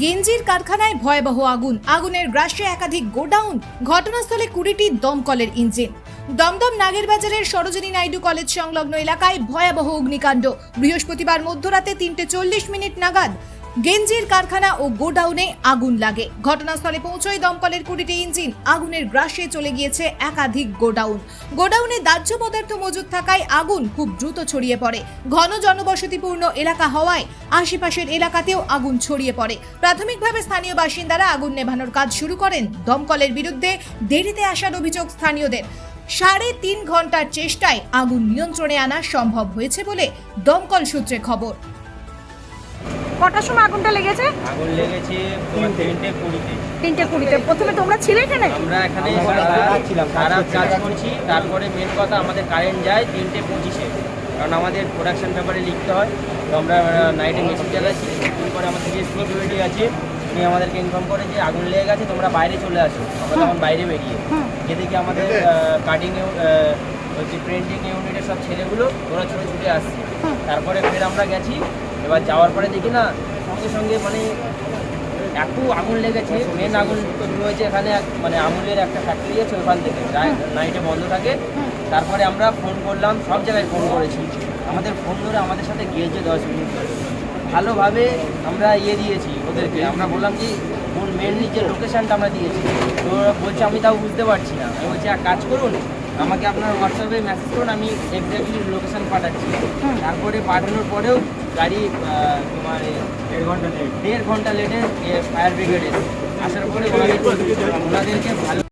গেঞ্জির কারখানায় ভয়াবহ আগুন। আগুনের গ্রাসে একাধিক গোডাউন, ঘটনাস্থলে কুড়িটি দমকলের ইঞ্জিন। দমদম নাগেরবাজারের সরোজিনী নাইডু কলেজ সংলগ্ন এলাকায় ভয়াবহ অগ্নিকাণ্ড। বৃহস্পতিবার মধ্যরাতে তিনটে চল্লিশ মিনিট নাগাদ গেঞ্জির কারখানা ও গোডাউনে আগুন লাগে। ঘটনাস্থলে পৌঁছয় দমকলের কুড়িটি ইঞ্জিন। আগুনের গ্রাসে চলে গিয়েছে একাধিক গোডাউন। গোডাউনে দাহ্য পদার্থ মজুদ থাকায় আগুন খুব দ্রুত ছড়িয়ে পড়ে। ঘন জনবসতিপূর্ণ এলাকা হওয়ায় আশেপাশের এলাকাতেও আগুন ছড়িয়ে পড়ে। প্রাথমিকভাবে স্থানীয় বাসিন্দারা আগুন নেভানোর কাজ শুরু করেন। দমকলের বিরুদ্ধে দেরিতে আসার অভিযোগ স্থানীয়দের। সাড়ে তিন ঘণ্টার চেষ্টায় আগুন নিয়ন্ত্রণে আনা সম্ভব হয়েছে বলে দমকল সূত্রে খবর। কটার সময় আগুনটা লেগেছে? আগুন লেগেছে তিনটে কুড়িতে। তিনটে কুড়িতে। প্রথমে তোমরা ছিলে এখানে? আমরা এখানে সারা কাজ করছি। তারপরে মেন কথা আমাদের কারেন্ট যায় তিনটে পঁচিশে। কারণ আমাদের প্রোডাকশন ব্যাপারে লিখতে হয় তো আমরা নাইটে মেশিন চালাচ্ছি তারপরে আমাদের যে সিকিউরিটি আছে উনি আমাদেরকে ইনফর্ম করে যে আগুন লেগে গেছে তোমরা বাইরে চলে আসো। আমরা তখন বাইরে বেরিয়ে। যেদিকে আমাদের কাটিং হচ্ছে প্রিন্টিং ইউনিটের সব ছেলেগুলো, ওরা ছুটে ছুটে আসছে। তারপরে ফের আমরা গেছি। এবার যাওয়ার পরে দেখি না, সঙ্গে সঙ্গে মানে এত আগুন লেগেছে মেন আগুন শুরু এখানে মানে আমুলের একটা ফ্যাক্টরি আছে ওখান থেকে নাইটে বন্ধ থাকে। তারপরে আমরা ফোন করলাম, সব জায়গায় ফোন করেছি। আমাদের ফোন ধরে আমাদের সাথে গিয়েছে দশ মিনিট। ভালোভাবে আমরা ইয়ে দিয়েছি ওদেরকে। আমরা বললাম যে কোন মেনলি যে লোকেশানটা আমরা দিয়েছি, তো বলছে, আমি তাও বুঝতে পারছি না। আমি বলছি, এক কাজ করুন আমাকে আপনার হোয়াটসঅ্যাপে মেসেজ করুন আমি এক্স্যাক্টলি লোকেশান পাঠাচ্ছি। তারপরে পাঠানোর পরেও গাড়ি আহ, তোমার দেড় ঘণ্টা লেট দেড় ঘণ্টা লেটে ফায়ার ব্রিগেড এসে। আসার পরে ওনাদেরকে ভালো